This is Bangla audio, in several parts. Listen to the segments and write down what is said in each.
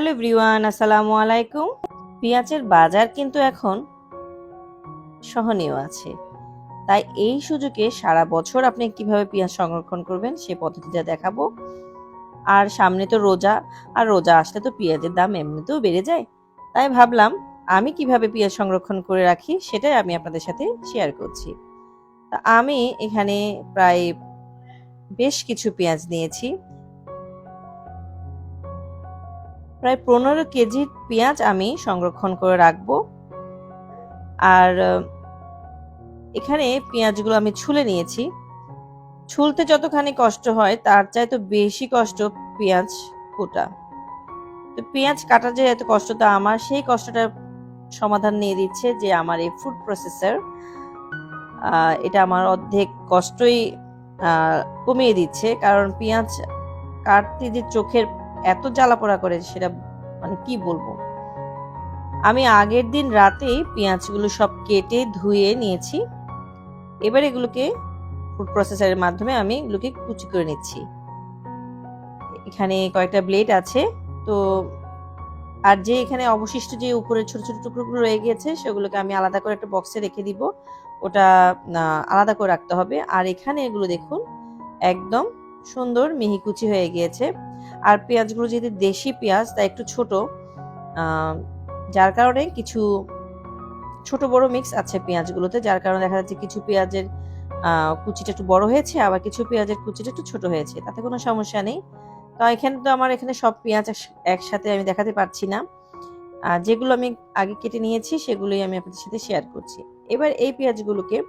হ্যালো এভরিওয়ান, আসসালামু আলাইকুম। পেঁয়াজের বাজার কিন্তু এখন সহনীয় আছে। তাই এই সুযোগে সারা বছর আপনি কীভাবে পেঁয়াজ সংরক্ষণ করবেন সে পদ্ধতিটা দেখাবো। আর সামনে তো রোজা, আর রোজা আসলে তো পেঁয়াজের দাম এমনিতেও বেড়ে যায়। তাই ভাবলাম, আমি কীভাবে পেঁয়াজ সংরক্ষণ করে রাখি সেটাই আমি আপনাদের সাথে শেয়ার করছি। তা আমি এখানে প্রায় বেশ কিছু পেঁয়াজ নিয়েছি। প্রায় পনেরো কেজি পেঁয়াজ আমি সংরক্ষণ করে রাখব। আর এখানে পেঁয়াজগুলো আমি ছুলে নিয়েছি। ছুলতে যতখানি কষ্ট হয়, তার চাইতে বেশি কষ্ট পেঁয়াজ কোটা তো পেঁয়াজ কাটার যে এত কষ্টটা আমার, সেই কষ্টটার সমাধান নিয়ে দিচ্ছে যে আমার এই ফুড প্রসেসর এটা আমার অর্ধেক কষ্টই কমিয়ে দিচ্ছে। কারণ পেঁয়াজ কাটতে যে চোখের এত জ্বালা পোড়া করে সেটা মানে কি বলব? আমি আগের দিন রাতেই পেঁয়াজগুলো সব কেটে ধুয়ে নিয়েছি। এবার এগুলোকে ফুড প্রসেসারের মাধ্যমে আমি এগুলোকে কুচি করে নিচ্ছি। এখানে কয়েকটা ব্লেড আছে। তো আর যে এখানে অবশিষ্ট যে উপরে ছোট ছোট টুকরোগুলো রয়ে গিয়েছে, সেগুলোকে আমি আলাদা করে একটা বক্সে রেখে দিব। ওটা আলাদা করে রাখতে হবে। আর এখানে এগুলো দেখুন, একদম সুন্দর মিহি কুচি হয়ে গিয়েছে। আর পেঁয়াজগুলো যেহেতু দেশি পেঁয়াজ, তাই একটু ছোট যার কারণে কিছু ছোট বড় মিক্স আছে পেঁয়াজগুলোতে, যার কারণে দেখা যাচ্ছে কিছু পেঁয়াজের কুচিটা একটু বড় হয়েছে, আবার কিছু পেঁয়াজের কুচিটা একটু ছোট হয়েছে, তাতে কোনো সমস্যা নেই। তো এখানে তো আমার এখানে সব পেঁয়াজ এক- একসাথে আমি দেখাতে পারছি না। যেগুলো আমি আগে কেটে নিয়েছি, সেগুলোই আমি আপনাদের সাথে শেয়ার করছি। এবার এই পেঁয়াজগুলোকে,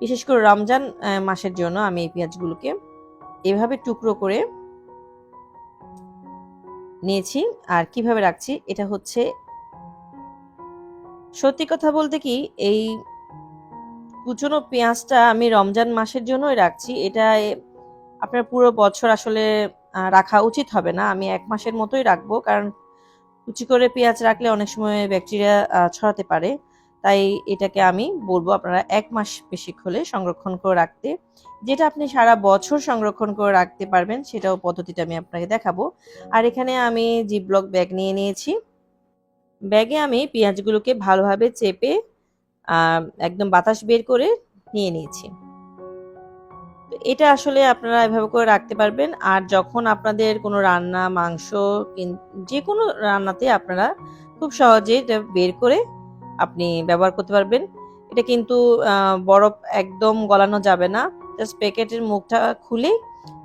বিশেষ করে রমজান মাসের জন্য আমি এই পেঁয়াজগুলোকে এভাবে টুকরো করে নিয়েছি আর কীভাবে রাখছি, এটা হচ্ছে সত্যি কথা বলতে কি, এই কুচনো পেঁয়াজটা আমি রমজান মাসের জন্যই রাখছি। এটা আপনার পুরো বছর আসলে রাখা উচিত হবে না। আমি এক মাসের মতোই রাখব, কারণ কুচি করে পেঁয়াজ রাখলে অনেক সময় ব্যাকটেরিয়া ছড়াতে পারে। তাই এটাকে আমি বলব আপনারা এক মাস বেশি হলে সংরক্ষণ করে রাখতে। যেটা আপনি সারা বছর সংরক্ষণ করে রাখতে পারবেন, সেটাও পদ্ধতিটা আমি আপনাকে দেখাবো। আর এখানে আমি জিপলক ব্যাগ নিয়ে নিয়েছি। ব্যাগে আমি পেঁয়াজগুলোকে ভালোভাবে চেপে একদম বাতাস বের করে নিয়ে নিয়েছি। এটা আসলে আপনারা এভাবে করে রাখতে পারবেন। আর যখন আপনাদের কোনো রান্না, মাংস যে কোনো রান্নাতে আপনারা খুব সহজে এটা বের করে আপনি ব্যবহার করতে পারবেন। এটা কিন্তু বরফ একদম গলানো যাবে না। জাস্ট প্যাকেটের মুখটা খুলে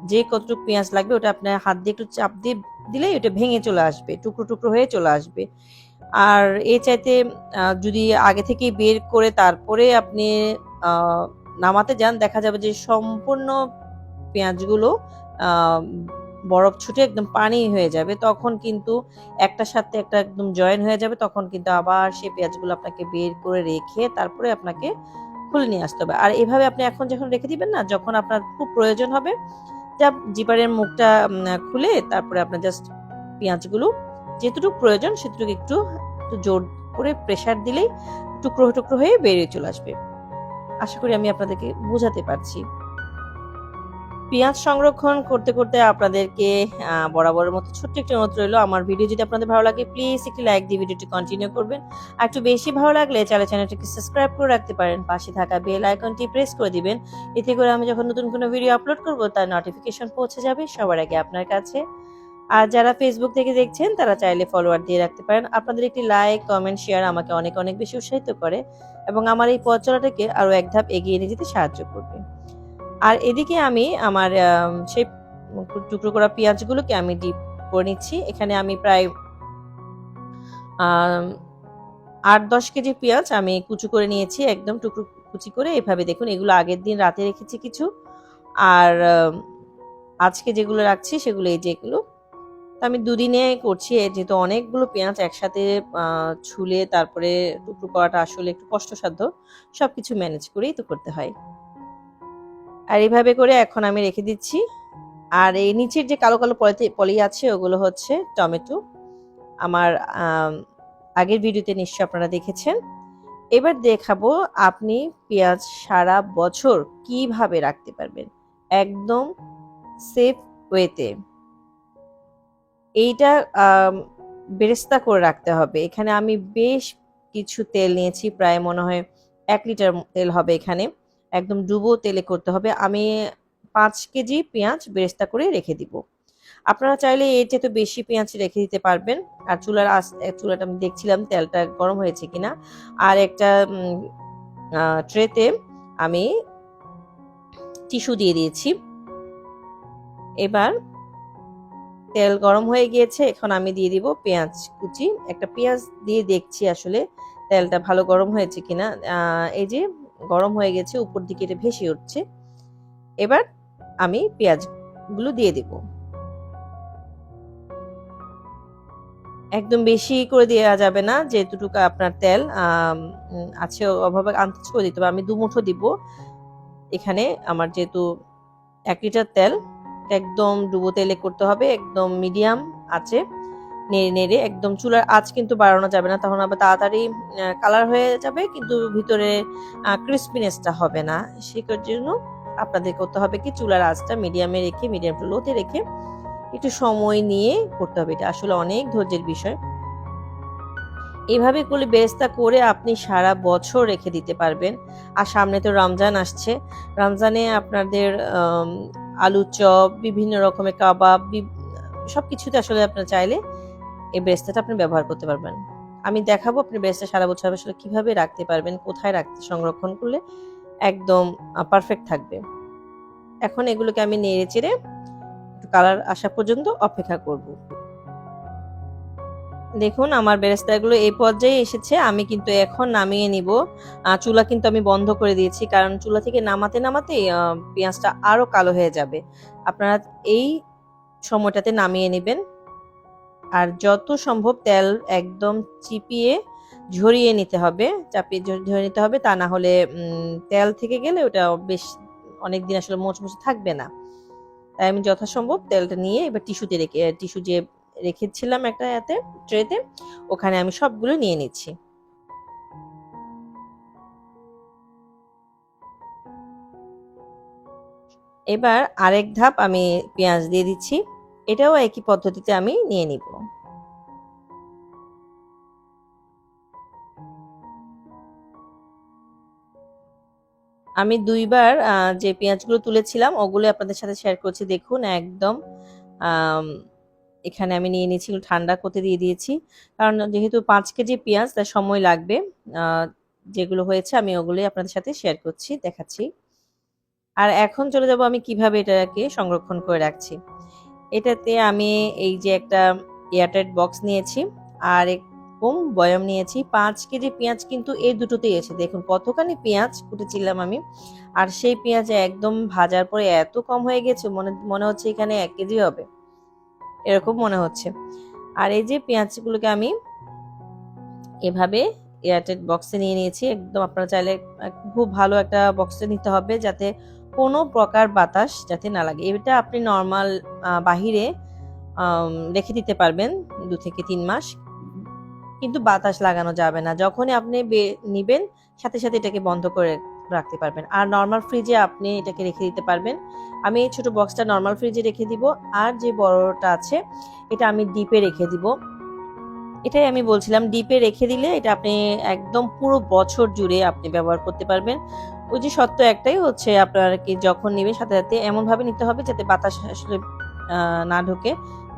যে কতটুকু পেঁয়াজ লাগবে ওটা আপনার হাত দিয়ে একটু চাপ দিয়ে দিলেই ওটা ভেঙে চলে আসবে, টুকরো টুকরো হয়ে চলে আসবে। আর এ চাইতে যদি আগে থেকে বের করে তারপরে আপনি নামাতে যান, দেখা যাবে যে সম্পূর্ণ পেঁয়াজগুলো বরফ ছুটে একদম পানি হয়ে যাবে, তখন কিন্তু একটার সাথে একটা একদম জয়েন হয়ে যাবে, তখন কিন্তু আবার সেই পেঁয়াজগুলো আপনাকে বের করে রেখে তারপরে আপনাকে খুলে নিয়ে আসতে হবে। আর এভাবে আপনি এখন যখন রেখে দিবেন না, যখন আপনার খুব প্রয়োজন হবে, যা জিপারের মুখটা খুলে তারপরে আপনার জাস্ট পেঁয়াজগুলো যেটুকু প্রয়োজন সেটুকু একটু একটু জোর করে প্রেশার দিলেই টুকরো টুকরো হয়ে বেরিয়ে চলে আসবে। আশা করি আমি আপনাদেরকে বোঝাতে পারছি। পেঁয়াজ সংরক্ষণ করতে করতে আপনাদেরকে বরাবরের মতো ছোট্ট একটি অনুরোধ রইল। আমার ভিডিও যদি আপনাদের ভালো লাগে প্লিজ একটি লাইক দিয়ে ভিডিওটি কন্টিনিউ করবেন। আর একটু বেশি ভালো লাগলে চ্যানেল চ্যানেলটিকে সাবস্ক্রাইব করে রাখতে পারেন। পাশে থাকা বেল আইকনটি প্রেস করে দিবেন। এতে করে আমি যখন নতুন কোনো ভিডিও আপলোড করব, তার নোটিফিকেশন পৌঁছে যাবে সবার আগে আপনার কাছে। আর যারা ফেসবুক থেকে দেখছেন, তারা চাইলে ফলোয়ার দিয়ে রাখতে পারেন। আপনাদের একটি লাইক কমেন্ট শেয়ার আমাকে অনেক অনেক বেশি উৎসাহিত করে এবং আমার এই পথ চলাটাকে আরও এক ধাপ এগিয়ে নিয়ে যেতে সাহায্য করবে। আর এদিকে আমি আমার সেই টুকরো করা পেঁয়াজগুলোকে আমি ডিপ করে নিচ্ছি। এখানে আমি প্রায় আট দশ কেজি পেঁয়াজ আমি কুচু করে নিয়েছি, একদম টুকরো কুচি করে। এভাবে দেখুন, এগুলো আগের দিন রাতে রেখেছি কিছু। আর আজকে যেগুলো রাখছি সেগুলো এই যেগুলো। আমি দুদিনে করছি যেহেতু অনেকগুলো পেঁয়াজ একসাথে ছুলে তারপরে টুকরো করাটা আসলে একটু কষ্টসাধ্য সব কিছু ম্যানেজ করেই তো করতে হয়। আর এইভাবে করে এখন আমি রেখে দিচ্ছি। আর এই নিচের যে কালো কালো পলি পলি আছে, ওগুলো হচ্ছে টমেটো। আমার আগের ভিডিওতে নিশ্চয় আপনারা দেখেছেন। এবার দেখাবো আপনি পেঁয়াজ সারা বছর কীভাবে রাখতে পারবেন। একদম সেফ ওয়েতে। এইটা বেরেস্তা করে রাখতে হবে। এখানে আমি বেশ কিছু তেল নিয়েছি, প্রায় মনে হয় এক লিটার তেল হবে এখানে। একদম ডুবো তেলে করতে হবে। আমি পাঁচ কেজি পেঁয়াজ বেরেস্তা করে রেখে দিব। আপনারা চাইলে এর চেয়ে তো বেশি পেঁয়াজ রেখে দিতে পারবেন। আর চুলার আস চুলাটা আমি দেখছিলাম তেলটা গরম হয়েছে কিনা। আর একটা ট্রেতে আমি টিস্যু দিয়ে দিয়েছি। এবার তেল গরম হয়ে গিয়েছে। এখন আমি দিয়ে দিব পেঁয়াজ কুচি। একটা পেঁয়াজ দিয়ে দেখছি আসলে তেলটা ভালো গরম হয়েছে কিনা। এই যে গরম হয়ে গেছে, উপর দিকে এটা ভেসে উঠছে। এবার আমি পেঁয়াজগুলো দিয়ে দেব। একদম বেশি করে দেওয়া যাবে না, যেটুকু আপনার তেল আছে অভাবে আন্দাজ করে দিতে হবে। আমি দু মুঠো দিব। এখানে আমার যেহেতু এক লিটার তেল, একদম ডুবো তেলে করতে হবে, একদম মিডিয়াম আছে। নেড়ে নেড়ে একদম চুলার আঁচ কিন্তু বাড়ানো যাবে না, তখন আবার তাড়াতাড়ি কালার হয়ে যাবে কিন্তু ভিতরে ক্রিসপিনেসটা হবে না। সেটার জন্য আপনাদের করতে হবে কি চুলার আঁচটা মিডিয়ামে রেখে মিডিয়াম টু লোতে রেখে একটু সময় নিয়ে করতে হবে। এটা আসলে অনেক ধৈর্যের বিষয়। এভাবে করলে বেরেস্তা করে আপনি সারা বছর রেখে দিতে পারবেন। আর সামনে তো রমজান আসছে। রমজানে আপনাদের আলু চপ বিভিন্ন রকমের কাবাব সব কিছুতে আসলে আপনার চাইলে এই বেরেস্তাটা আপনি ব্যবহার করতে পারবেন। আমি দেখাবো আপনি বেরেস্তা সারা বছর আসলে কীভাবে রাখতে পারবেন, কোথায় রাখতে, সংরক্ষণ করলে একদম পারফেক্ট থাকবে। এখন এগুলোকে আমি নেড়ে চেড়ে কালার আসা পর্যন্ত অপেক্ষা করব। দেখুন, আমার বেরেস্তাগুলো এই পর্যায়ে এসেছে। আমি কিন্তু এখন নামিয়ে নিব। চুলা কিন্তু আমি বন্ধ করে দিয়েছি, কারণ চুলা থেকে নামাতে নামাতে পেঁয়াজটা আরও কালো হয়ে যাবে। আপনারা এই সময়টাতে নামিয়ে নেবেন। আর যত সম্ভব তেল একদম চিপিয়ে ঝরিয়ে নিতে হবে, চাপিয়ে ঝরিয়ে নিতে হবে, তা না হলে তেল থেকে গেলে ওটা বেশ অনেক দিন আসলে মোচমোচে থাকবে না। তাই আমি যথাসম্ভব তেলটা নিয়ে এবার টিস্যুতে রেখে টিস্যু যে রেখেছিলাম একটা এতে, ট্রেতে, ওখানে আমি সবগুলো নিয়ে নিচ্ছি। এবার আরেক ধাপ আমি পেঁয়াজ দিয়ে দিচ্ছি। এটাও একই পদ্ধতিতে আমি নিয়ে নিব। আমি দুইবার যে পেঁয়াজগুলো তুলেছিলাম ওগুলো আপনাদের সাথে শেয়ার করছি। দেখুন, একদম এখানে আমি নিয়ে নিয়েছি ঠান্ডা করতে দিয়ে দিয়েছি। কারণ যেহেতু পাঁচ কেজি পেঁয়াজ তার সময় লাগবে যেগুলো হয়েছে, আমি ওগুলোই আপনাদের সাথে শেয়ার করছি, দেখাচ্ছি। আর এখন চলে যাব আমি কীভাবে এটাকে সংরক্ষণ করে রাখছি। এটাতে আমি এই যে একটা এয়ারটাইট বক্স নিয়েছি আর এরকম বয়ম নিয়েছি। পাঁচ কেজি পেঁয়াজ কিন্তু এই দুটোতেই এসে দেখুন কতখানি পেঁয়াজ কুটেছিলাম আমি। আর সেই পেঁয়াজ একদম ভাজার পরে এত কম হয়ে গেছে, মনে মনে হচ্ছে এখানে এক কেজি হবে। এরকম মনে হচ্ছে। আর এই যে পেঁয়াজগুলোকে আমি এভাবে এয়ারটেড বক্সে নিয়ে নিয়েছি। একদম আপনারা চাইলে খুব ভালো একটা বক্সে নিতে হবে যাতে কোনো প্রকার বাতাস যাতে না লাগে। এটা আপনি নর্মাল বাহিরে রেখে দিতে পারবেন দু থেকে তিন মাস। কিন্তু বাতাস লাগানো যাবে না। যখনই আপনি নিবেন, সাথে সাথে এটাকে বন্ধ করে রাখতে পারবেন। আর নর্মাল ফ্রিজে আপনি এটাকে রেখে দিতে পারবেন। আমি এই ছোট বক্সটা নর্মাল ফ্রিজে রেখে দিব। আর যে বড়টা আছে, এটা আমি ডিপে রেখে দিব। এটাই আমি বলছিলাম, ডিপে রেখে দিলে এটা আপনি একদম পুরো বছর জুড়ে আপনি ব্যবহার করতে পারবেন। ওই যে সত্য একটাই হচ্ছে আপনার কি যখন নেবেন সাথে সাথে এমনভাবে নিতে হবে যাতে বাতাস আসলে না ঢোকে,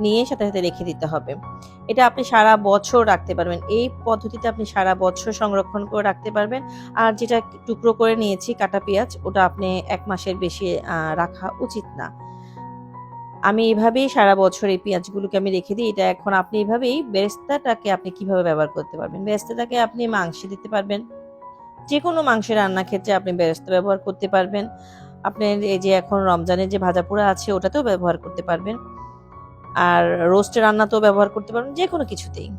নিয়ে সাথে সাথে রেখে দিতে হবে। এটা আপনি সারা বছর রাখতে পারবেন। এই পদ্ধতিতে আপনি সারা বছর সংরক্ষণ করে রাখতে পারবেন। আর যেটা টুকরো করে নিয়েছি কাটা পেঁয়াজ, ওটা আপনি এক মাসের বেশি রাখা উচিত না। আমি এভাবেই সারা বছর এই পেঁয়াজগুলোকে আমি রেখে দিই। এটা এখন আপনি এভাবেই বেরেস্তাটাকে আপনি কীভাবে ব্যবহার করতে পারবেন? বেরেস্তাটাকে আপনি মাংসে দিতে পারবেন। যে কোনো মাংসের রান্না ক্ষেত্রে আপনি বেরেস্তা ব্যবহার করতে পারবেন। আপনার এই যে এখন রমজানের যে ভাজা পোড়া আছে, ওটাতেও ব্যবহার করতে পারবেন। আর রোস্টের রান্নাতেও ব্যবহার করতে পারবেন যে কোনো কিছুতেই।